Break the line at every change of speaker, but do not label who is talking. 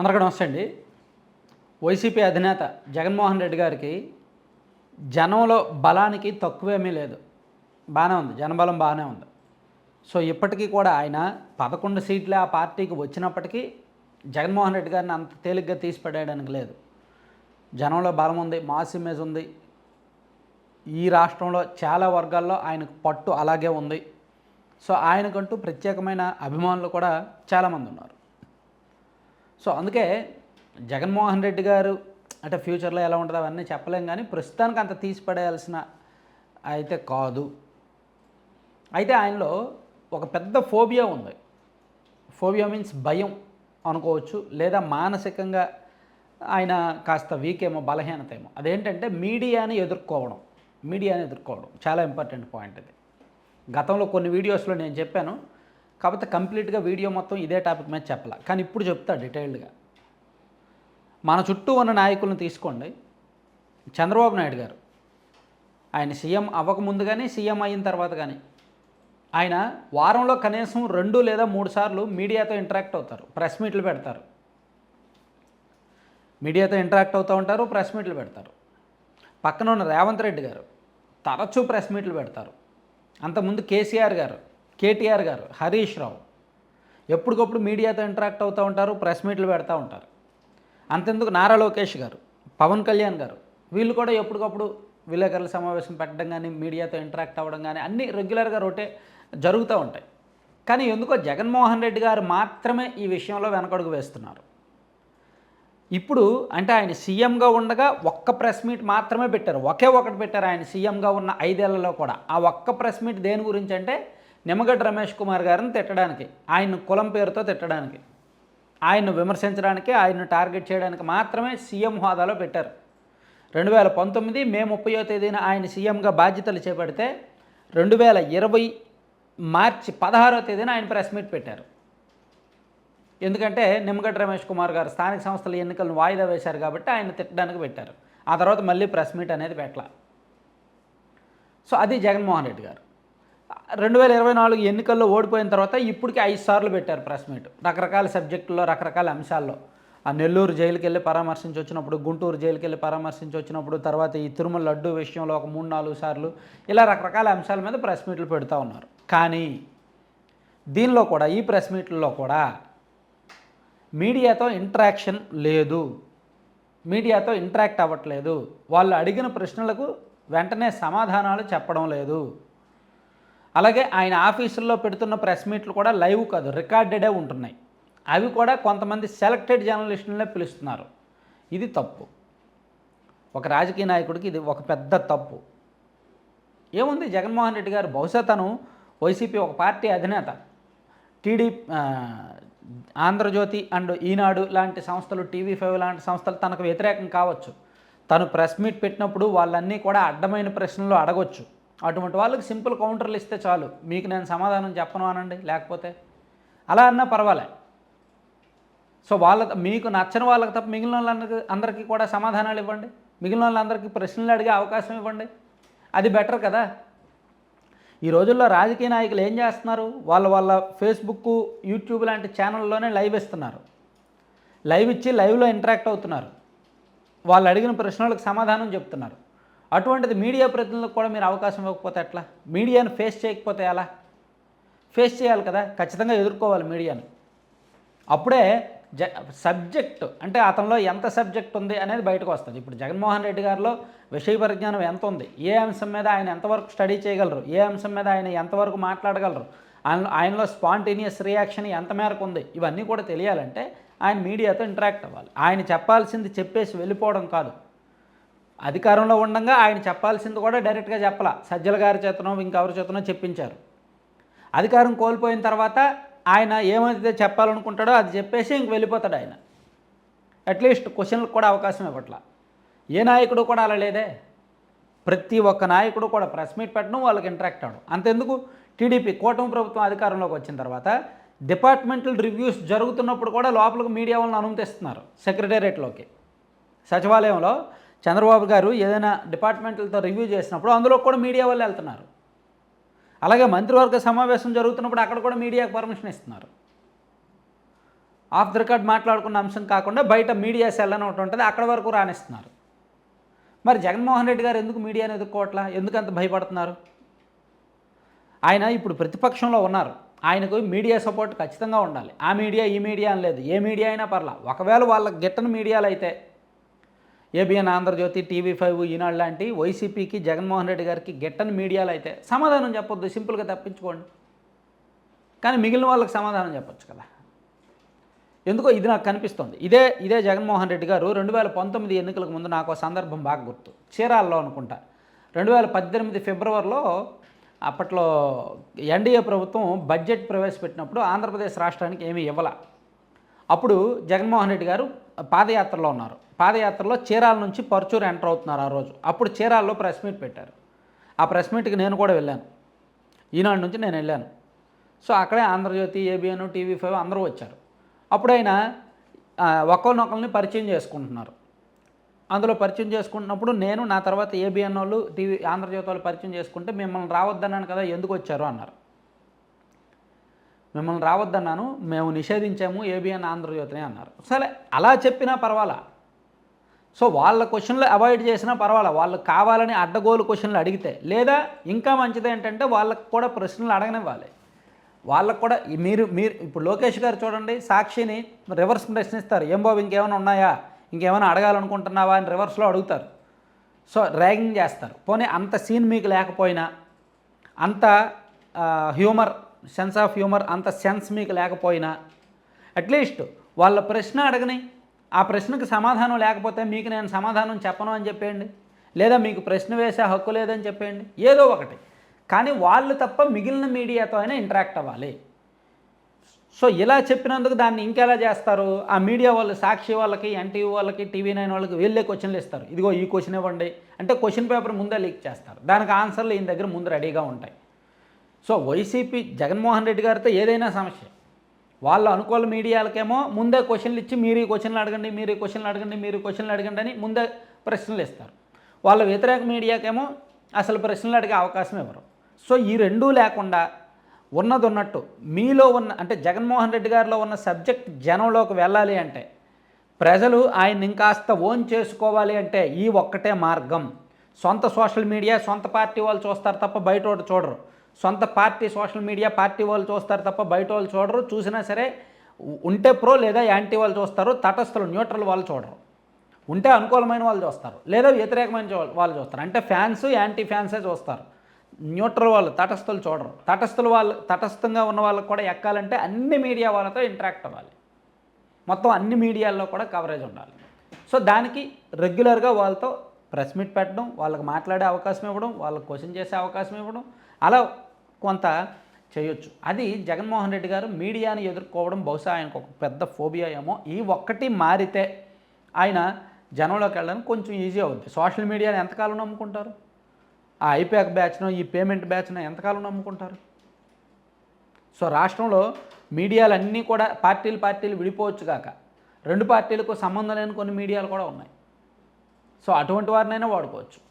అందరికీ నమస్తే అండి. వైసీపీ అధినేత జగన్మోహన్ రెడ్డి గారికి జనంలో బలానికి తక్కువేమీ లేదు. బాగానే ఉంది. జనబలం బాగానే ఉంది. సో ఇప్పటికీ కూడా ఆయన పదకొండు సీట్లే ఆ పార్టీకి వచ్చినప్పటికీ జగన్మోహన్ రెడ్డి గారిని అంత తేలిగ్గా తీసిపడేయడానికి లేదు. జనంలో బలం ఉంది మాస్ ఇమేజ్ ఉంది. ఈ రాష్ట్రంలో చాలా వర్గాల్లో ఆయనకు పట్టు అలాగే ఉంది. సో ఆయనకంటూ ప్రత్యేకమైన అభిమానులు కూడా చాలామంది ఉన్నారు. సో అందుకే జగన్మోహన్ రెడ్డి గారు అంటే ఫ్యూచర్లో ఎలా ఉంటుందో అవన్నీ చెప్పలేం కానీ ప్రస్తుతానికి అంత తీసి పడేయాల్సిన అయితే కాదు. అయితే ఆయనలో ఒక పెద్ద ఫోబియా ఉంది. ఫోబియా మీన్స్ భయం అనుకోవచ్చు లేదా మానసికంగా ఆయన కాస్త వీక్ ఏమో బలహీనత ఏమో. అదేంటంటే మీడియాని ఎదుర్కోవడం మీడియాని ఎదుర్కోవడం చాలా ఇంపార్టెంట్ పాయింట్ ఇది. గతంలో కొన్ని వీడియోస్లో నేను చెప్పాను కాకపోతే కంప్లీట్గా వీడియో మొత్తం ఇదే టాపిక్ మీద చెప్పాల. కానీ ఇప్పుడు చెప్తా డీటెయిల్డ్గా. మన చుట్టూ ఉన్న నాయకులను తీసుకోండి. చంద్రబాబు నాయుడు గారు. ఆయన సీఎం అవ్వకముందు కానీ సీఎం అయిన తర్వాత కానీ ఆయన వారంలో కనీసం రెండు లేదా మూడు సార్లు మీడియాతో ఇంటరాక్ట్ అవుతారు. ప్రెస్ మీట్లు పెడతారు. మీడియాతో ఇంటరాక్ట్ అవుతూ ఉంటారు ప్రెస్ మీట్లు పెడతారు. పక్కన ఉన్న రేవంత్ రెడ్డి గారు తరచూ ప్రెస్ మీట్లు పెడతారు. అంతకుముందు కేసీఆర్ గారు కేటీఆర్ గారు హరీష్ రావు. ఎప్పటికప్పుడు మీడియాతో ఇంటరాక్ట్ అవుతూ ఉంటారు ప్రెస్ మీట్లు పెడతా ఉంటారు. అంతెందుకు నారా లోకేష్ గారు పవన్ కళ్యాణ్ గారు వీళ్ళు కూడా ఎప్పటికప్పుడు విలేకరుల సమావేశం పెట్టడం కానీ మీడియాతో ఇంటరాక్ట్ అవ్వడం కానీ అన్నీ రెగ్యులర్గా రొటే జరుగుతూ ఉంటాయి. కానీ ఎందుకో జగన్మోహన్ రెడ్డి గారు మాత్రమే ఈ విషయంలో వెనకడుగు వేస్తున్నారు. ఇప్పుడు అంటే ఆయన సీఎంగా ఉండగా ఒక్క ప్రెస్ మీట్ మాత్రమే పెట్టారు. ఒకే ఒకటి పెట్టారు ఆయన సీఎంగా ఉన్న ఐదేళ్ళలో కూడా. ఆ ఒక్క ప్రెస్ మీట్ దేని గురించి అంటే నిమ్మగడ్డ రమేష్ కుమార్ గారిని తిట్టడానికి ఆయన కులం పేరుతో తిట్టడానికి ఆయన్ను విమర్శించడానికి ఆయన్ను టార్గెట్ చేయడానికి మాత్రమే సీఎం హోదాలో పెట్టారు. రెండు వేల పంతొమ్మిది మే ముప్పయో తేదీన ఆయన సీఎంగా బాధ్యతలు చేపడితే రెండు వేల ఇరవై మార్చి పదహారో తేదీన ఆయన ప్రెస్ మీట్ పెట్టారు. ఎందుకంటే నిమ్మగడ్డ రమేష్ కుమార్ గారు స్థానిక సంస్థల ఎన్నికలను వాయిదా వేశారు కాబట్టి ఆయన తిట్టడానికి పెట్టారు. ఆ తర్వాత మళ్ళీ ప్రెస్ మీట్ అనేది పెట్టాల. సో అది జగన్మోహన్ రెడ్డి గారు. రెండు వేల ఇరవై నాలుగు ఎన్నికల్లో ఓడిపోయిన తర్వాత ఇప్పటికి ఐదు సార్లు పెట్టారు ప్రెస్ మీట్. రకరకాల సబ్జెక్టుల్లో రకరకాల అంశాల్లో. ఆ నెల్లూరు జైలుకి వెళ్ళి పరామర్శించి వచ్చినప్పుడు గుంటూరు జైలుకి వెళ్ళి పరామర్శించి వచ్చినప్పుడు తర్వాత ఈ తిరుమల లడ్డు విషయంలో ఒక మూడు నాలుగు సార్లు ఇలా రకరకాల అంశాల మీద ప్రెస్ మీట్లు పెడతా ఉన్నారు. కానీ దీనిలో కూడా ఈ ప్రెస్ మీట్లలో కూడా మీడియాతో ఇంటరాక్షన్ లేదు. మీడియాతో ఇంటరాక్ట్ అవ్వట్లేదు. వాళ్ళు అడిగిన ప్రశ్నలకు వెంటనే సమాధానాలు చెప్పడం లేదు. అలాగే ఆయన ఆఫీసుల్లో పెడుతున్న ప్రెస్ మీట్లు కూడా లైవ్ కాదు రికార్డెడే ఉంటున్నాయి. అవి కూడా కొంతమంది సెలెక్టెడ్ జర్నలిస్టులనే పిలుస్తున్నారు. ఇది తప్పు. ఒక రాజకీయ నాయకుడికి ఇది ఒక పెద్ద తప్పు. ఏముంది? జగన్మోహన్ రెడ్డి గారు బహుశా తను వైసీపీ ఒక పార్టీ అధినేత. టీడీ ఆంధ్రజ్యోతి అండ్ ఈనాడు లాంటి సంస్థలు టీవీ ఫైవ్ లాంటి సంస్థలు తనకు వ్యతిరేకం కావచ్చు. తను ప్రెస్ మీట్ పెట్టినప్పుడు వాళ్ళన్నీ కూడా అడ్డమైన ప్రశ్నలు అడగొచ్చు. అటువంటి వాళ్ళకి సింపుల్ కౌంటర్లు ఇస్తే చాలు. మీకు నేను సమాధానం చెప్పను అనండి. లేకపోతే అలా అన్నా పర్వాలే. సో వాళ్ళ మీకు నచ్చని వాళ్ళకి తప్ప మిగిలిన వాళ్ళందరికీ అందరికీ కూడా సమాధానాలు ఇవ్వండి. మిగిలిన వాళ్ళందరికీ ప్రశ్నలు అడిగే అవకాశం ఇవ్వండి. అది బెటర్ కదా. ఈ రోజుల్లో రాజకీయ నాయకులు ఏం చేస్తున్నారు? వాళ్ళ వాళ్ళ ఫేస్బుక్ యూట్యూబ్ లాంటి ఛానల్లోనే లైవ్ ఇస్తున్నారు. లైవ్ ఇచ్చి లైవ్లో ఇంటరాక్ట్ అవుతున్నారు. వాళ్ళు అడిగిన ప్రశ్నలకు సమాధానం చెప్తున్నారు. అటువంటిది మీడియా ప్రతినిధులకు కూడా మీరు అవకాశం ఇవ్వకపోతే ఎట్లా? మీడియాను ఫేస్ చేయకపోతే ఎలా? ఫేస్ చేయాలి కదా? ఖచ్చితంగా ఎదుర్కోవాలి మీడియాను. అప్పుడే జ సబ్జెక్ట్ అంటే అతనిలో ఎంత సబ్జెక్ట్ ఉంది అనేది బయటకు వస్తుంది. ఇప్పుడు జగన్మోహన్ రెడ్డి గారిలో విషయ పరిజ్ఞానం ఎంత ఉంది? ఏ అంశం మీద ఆయన ఎంతవరకు స్టడీ చేయగలరు? ఏ అంశం మీద ఆయన ఎంతవరకు మాట్లాడగలరు? ఆయన ఆయనలో స్పాంటేనియస్ రియాక్షన్ ఎంత మేరకు ఉంది? ఇవన్నీ కూడా తెలియాలంటే ఆయన మీడియాతో ఇంటరాక్ట్ అవ్వాలి. ఆయన చెప్పాల్సింది చెప్పేసి వెళ్ళిపోవడం కాదు. అధికారంలో ఉండగా ఆయన చెప్పాల్సింది కూడా డైరెక్ట్గా చెప్పాల. సజ్జల గారి చేతనో ఇంకెవరి చేతనో చెప్పించారు. అధికారం కోల్పోయిన తర్వాత ఆయన ఏమైతే చెప్పాలనుకుంటాడో అది చెప్పేసి ఇంక వెళ్ళిపోతాడు ఆయన. అట్లీస్ట్ క్వశ్చన్లకు కూడా అవకాశం ఇవ్వట్లా. ఏ నాయకుడు కూడా అలా లేదే. ప్రతి ఒక్క నాయకుడు కూడా ప్రెస్ మీట్ పెట్టడం వాళ్ళకి ఇంటరాక్ట్ అవడం అంతెందుకు? టీడీపీ కూటమి ప్రభుత్వం అధికారంలోకి వచ్చిన తర్వాత డిపార్ట్మెంటల్ రివ్యూస్ జరుగుతున్నప్పుడు కూడా లోపలికి మీడియా వాళ్ళని అనుమతిస్తున్నారు సెక్రటేరియట్లోకి. సచివాలయంలో చంద్రబాబు గారు ఏదైనా డిపార్ట్మెంట్లతో రివ్యూ చేసినప్పుడు అందులో కూడా మీడియా వాళ్ళు వెళ్తున్నారు. అలాగే మంత్రివర్గ సమావేశం జరుగుతున్నప్పుడు అక్కడ కూడా మీడియాకు పర్మిషన్ ఇస్తున్నారు. ఆఫ్ ద రికార్డ్ మాట్లాడుకున్న అంశం కాకుండా బయట మీడియా సెల్ అని ఒకటి ఉంటుంది అక్కడ వరకు రాణిస్తున్నారు. మరి జగన్మోహన్ రెడ్డి గారు ఎందుకు మీడియాని ఎదుర్కోవట్లా? ఎందుకు అంత భయపడుతున్నారు? ఆయన ఇప్పుడు ప్రతిపక్షంలో ఉన్నారు. ఆయనకు మీడియా సపోర్ట్ ఖచ్చితంగా ఉండాలి. ఆ మీడియా ఈ మీడియా అని లేదు ఏ మీడియా అయినా పర్లా. ఒకవేళ వాళ్ళ గిట్టని మీడియాలు అయితే ABN Andhra Jyothi TV five Eenadu లాంటి వైసీపీకి జగన్మోహన్ రెడ్డి గారికి గెట్టని మీడియాలు అయితే సమాధానం చెప్పొద్దు సింపుల్గా తప్పించుకోండి. కానీ మిగిలిన వాళ్ళకి సమాధానం చెప్పొచ్చు కదా. ఎందుకో ఇది నాకు కనిపిస్తుంది. ఇదే ఇదే జగన్మోహన్ రెడ్డి గారు రెండు వేల పంతొమ్మిది ఎన్నికలకు ముందు నాకు సందర్భం బాగా గుర్తు. చీరాల్లో అనుకుంటా. రెండు వేల పద్దెనిమిది ఫిబ్రవరిలో అప్పట్లో ఎన్డీఏ ప్రభుత్వం బడ్జెట్ ప్రవేశపెట్టినప్పుడు ఆంధ్రప్రదేశ్ రాష్ట్రానికి ఏమీ ఇవ్వాల. అప్పుడు జగన్మోహన్ రెడ్డి గారు పాదయాత్రలో ఉన్నారు. పాదయాత్రలో చీరాల నుంచి పరుచూరు ఎంటర్ అవుతున్నారు ఆ రోజు. అప్పుడు చీరాల్లో ప్రెస్ మీట్ పెట్టారు. ఆ ప్రెస్ మీట్కి నేను కూడా వెళ్ళాను. ఈనాడు నుంచి నేను వెళ్ళాను. సో అక్కడే ఆంధ్రజ్యోతి ఏబిఎన్ టీవీ ఫైవ్ అందరూ వచ్చారు. అప్పుడు ఆయన ఒకరినొకరిని పరిచయం చేసుకుంటున్నారు. అందులో పరిచయం చేసుకుంటున్నప్పుడు నేను నా తర్వాత ఏబిఎన్ వాళ్ళు టీవీ ఆంధ్రజ్యోతి వాళ్ళు పరిచయం చేసుకుంటే మిమ్మల్ని రావద్దన్నాను కదా ఎందుకు వచ్చారు అన్నారు. మిమ్మల్ని రావద్దన్నాను మేము నిషేధించాము ఏబిఎన్ ఆంధ్రజ్యోతిని అన్నారు. సరే అలా చెప్పినా పర్వాలా? సో వాళ్ళ క్వశ్చన్లు అవాయిడ్ చేసినా పర్వాలా? వాళ్ళు కావాలని అడ్డగోలు క్వశ్చన్లు అడిగితే లేదా ఇంకా మంచిది ఏంటంటే వాళ్ళకి కూడా ప్రశ్నలు అడగనివ్వాలి. వాళ్ళకు కూడా మీరు మీరు ఇప్పుడు లోకేష్ గారు చూడండి సాక్షిని రివర్స్ ప్రశ్నిస్తారు. ఏం బాబు ఇంకేమైనా ఉన్నాయా? ఇంకేమైనా అడగాలనుకుంటున్నావా? అని రివర్స్లో అడుగుతారు. సో ర్యాగింగ్ చేస్తారు. పోనీ అంత సీన్ మీకు లేకపోయినా అంత హ్యూమర్ సెన్స్ ఆఫ్ హ్యూమర్ అంత సెన్స్ మీకు లేకపోయినా అట్లీస్ట్ వాళ్ళ ప్రశ్న అడగని ఆ ప్రశ్నకు సమాధానం లేకపోతే మీకు నేను సమాధానం చెప్పను అని చెప్పేయండి. లేదా మీకు ప్రశ్న వేసే హక్కు లేదని చెప్పేయండి. ఏదో ఒకటి. కానీ వాళ్ళు తప్ప మిగిలిన మీడియాతో అయినా ఇంటరాక్ట్ అవ్వాలి. సో ఇలా చెప్పినందుకు దాన్ని ఇంకెలా చేస్తారు? ఆ మీడియా వాళ్ళు సాక్షి వాళ్ళకి ఎన్టీవీ వాళ్ళకి టీవీ నైన్ వాళ్ళకి వెళ్ళే క్వశ్చన్లు ఇస్తారు. ఇదిగో ఈ క్వశ్చన్ ఇవ్వండి. అంటే క్వశ్చన్ పేపర్ ముందే లీక్ చేస్తారు. దానికి ఆన్సర్లు ఈయన దగ్గర ముందు రెడీగా ఉంటాయి. సో వైసీపీ జగన్మోహన్ రెడ్డి గారితో ఏదైనా సమస్య. వాళ్ళ అనుకూల మీడియాలకేమో ముందే క్వశ్చన్లు ఇచ్చి మీరు ఈ క్వశ్చన్లు అడగండి మీరు ఈ క్వశ్చన్లు అడగండి మీరు ఈ క్వశ్చన్లు అడగండి అని ముందే ప్రశ్నలు ఇస్తారు. వాళ్ళ వ్యతిరేక మీడియాకేమో అసలు ప్రశ్నలు అడిగే అవకాశం ఇవ్వరు. సో ఈ రెండూ లేకుండా ఉన్నది ఉన్నట్టు మీలో ఉన్న అంటే జగన్మోహన్ రెడ్డి గారిలో ఉన్న సబ్జెక్ట్ జనంలోకి వెళ్ళాలి అంటే ప్రజలు ఆయన ఇంకాస్త ఓన్ చేసుకోవాలి అంటే ఈ ఒక్కటే మార్గం. సొంత సోషల్ మీడియా సొంత పార్టీ వాళ్ళు చూస్తారు తప్ప బయట చూడరు. సొంత పార్టీ సోషల్ మీడియా పార్టీ వాళ్ళు చూస్తారు తప్ప బయట వాళ్ళు చూడరు. చూసినా సరే ఉంటే ప్రో లేదా యాంటీ వాళ్ళు చూస్తారు తటస్థులు న్యూట్రల్ వాళ్ళు చూడరు. ఉంటే అనుకూలమైన వాళ్ళు చూస్తారు లేదా వ్యతిరేకమైన చూ- వాళ్ళు చూస్తారు. అంటే ఫ్యాన్స్ యాంటీ ఫ్యాన్సే చూస్తారు. న్యూట్రల్ వాళ్ళు తటస్థులు చూడరు. తటస్థులు వాళ్ళు తటస్థంగా ఉన్న వాళ్ళకి కూడా ఎక్కాలంటే అన్ని మీడియా వాళ్ళతో ఇంటరాక్ట్ అవ్వాలి. మొత్తం అన్ని మీడియాల్లో కూడా కవరేజ్ ఉండాలి. సో దానికి రెగ్యులర్గా వాళ్ళతో ప్రెస్ మీట్ పెట్టడం వాళ్ళకి మాట్లాడే అవకాశం ఇవ్వడం వాళ్ళకి క్వశ్చన్ చేసే అవకాశం ఇవ్వడం అలా కొంత చేయొచ్చు. అది జగన్మోహన్ రెడ్డి గారు మీడియాని ఎదుర్కోవడం బహుశా ఆయనకు ఒక పెద్ద ఫోబియా ఏమో. ఈ ఒక్కటి మారితే ఆయన జనంలోకి వెళ్ళడానికి కొంచెం ఈజీ అవుద్ది. సోషల్ మీడియాని ఎంతకాలం నమ్ముకుంటారు? ఆ ఐప్యాక్ బ్యాచ్ను ఈ పేమెంట్ బ్యాచ్ను ఎంతకాలం నమ్ముకుంటారు? సో రాష్ట్రంలో మీడియాలన్నీ కూడా పార్టీలు పార్టీలు విడిపోవచ్చు కాక రెండు పార్టీలకు సంబంధం లేని కొన్ని మీడియాలు కూడా ఉన్నాయి. సో అటువంటి వారినైనా వాడుకోవచ్చు.